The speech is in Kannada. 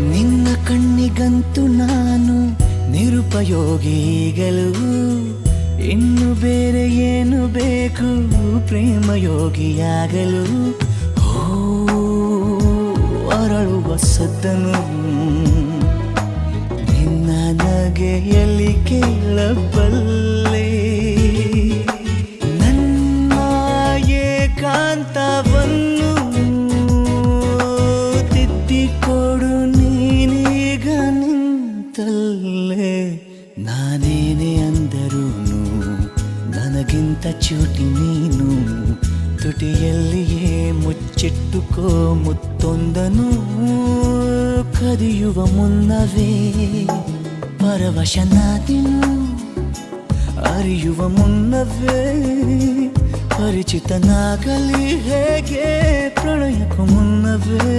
ನಿನ್ನ ಕಣ್ಣಿಗಂತೂ ನಾನು ನಿರುಪಯೋಗಿಗಳು ಇನ್ನು ಬೇರೆ ಏನು ಬೇಕು ಪ್ರೇಮಯೋಗಿಯಾಗಲು. ಹೋ, ಅರಳುವ ಸದ್ದನು. ನಿನ್ನ ನಗೆಯಲ್ಲಿ ಕೇಳಬಲ್ಲೆ. ನನ್ನ ಏಕಾಂತವನ್ನು ನಾನೇನೇ ಅಂದರೂನು ನನಗಿಂತ ಚೂಟಿ ನೀನು ತುಟಿಯಲ್ಲಿಯೇ ಮುಚ್ಚಿಟ್ಟುಕೋ ಮುತ್ತೊಂದನು ಕದಿಯುವ ಮುನ್ನವೇ ಪರವಶನಾದಿನು ಅರಿಯುವ ಮುನ್ನವೇ ಪರಿಚಿತನಾಗಲಿ ಹೇಗೆ ಪ್ರಳಯಕ್ಕೂ ಮುನ್ನವೇ